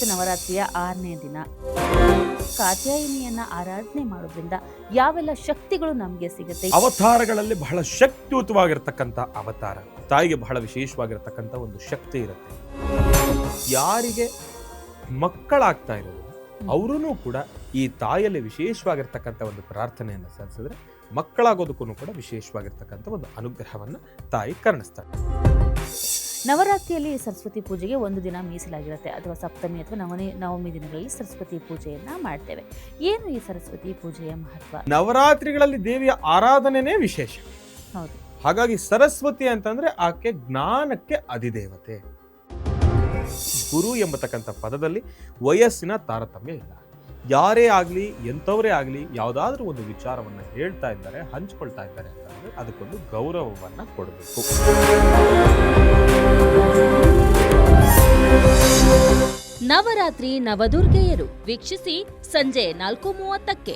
ಇವತ್ತು ನವರಾತ್ರಿಯ ಆರನೇ ದಿನ. ಕಾತ್ಯಾಯಿನಿಯನ್ನ ಆರಾಧನೆ ಮಾಡೋದ್ರಿಂದ ಯಾವೆಲ್ಲ ಶಕ್ತಿಗಳು ನಮಗೆ ಸಿಗುತ್ತೆ? ಅವತಾರಗಳಲ್ಲಿ ಬಹಳ ಶಕ್ತಿಯುತವಾಗಿರ್ತಕ್ಕಂಥ ಅವತಾರ ತಾಯಿಗೆ ಬಹಳ ವಿಶೇಷವಾಗಿರ್ತಕ್ಕಂಥ ಒಂದು ಶಕ್ತಿ ಇರುತ್ತೆ. ಯಾರಿಗೆ ಮಕ್ಕಳಾಗ್ತಾ ಇರೋದು ಅವರೂ ಕೂಡ ಈ ತಾಯಲ್ಲಿ ವಿಶೇಷವಾಗಿರ್ತಕ್ಕಂಥ ಒಂದು ಪ್ರಾರ್ಥನೆಯನ್ನು ಸಲ್ಲಿಸಿದ್ರೆ ಮಕ್ಕಳಾಗೋದಕ್ಕೂ ಕೂಡ ವಿಶೇಷವಾಗಿರ್ತಕ್ಕಂಥ ಒಂದು ಅನುಗ್ರಹವನ್ನು ತಾಯಿ ಕರುಣಿಸ್ತಾರೆ. ನವರಾತ್ರಿಯಲ್ಲಿ ಸರಸ್ವತಿ ಪೂಜೆಗೆ ಒಂದು ದಿನ ಮೀಸಲಾಗಿರುತ್ತೆ. ಅಥವಾ ಸಪ್ತಮಿ ಅಥವಾ ನವನಿ ನವಮಿ ದಿನಗಳಲ್ಲಿ ಸರಸ್ವತಿ ಪೂಜೆಯನ್ನ ಮಾಡ್ತೇವೆ. ಏನು ಈ ಸರಸ್ವತಿ ಪೂಜೆಯ ಮಹತ್ವ? ನವರಾತ್ರಿಗಳಲ್ಲಿ ದೇವಿಯ ಆರಾಧನೆನೇ ವಿಶೇಷ. ಹೌದು. ಹಾಗಾಗಿ ಸರಸ್ವತಿ ಅಂತಂದ್ರೆ ಆಕೆ ಜ್ಞಾನಕ್ಕೆ ಅಧಿದೇವತೆ. ಗುರು ಎಂಬತಕ್ಕಂಥ ಪದದಲ್ಲಿ ವಯಸ್ಸಿನ ತಾರತಮ್ಯ ಇಲ್ಲ. ಯಾರೇ ಆಗಲಿ ಎಂಥವರೇ ಆಗಲಿ ಯಾವುದಾದ್ರೂ ಒಂದು ವಿಚಾರವನ್ನ ಹೇಳ್ತಾ ಇದ್ದಾರೆ ಹಂಚ್ಕೊಳ್ತಾ ಇದ್ದಾರೆ ಅಂತಂದ್ರೆ ಅದಕ್ಕೊಂದು ಗೌರವವನ್ನ ಕೊಡಬೇಕು. ನವರಾತ್ರಿ ನವದುರ್ಗೆಯರು ವೀಕ್ಷಿಸಿ ಸಂಜೆ ನಾಲ್ಕು ಮೂವತ್ತಕ್ಕೆ.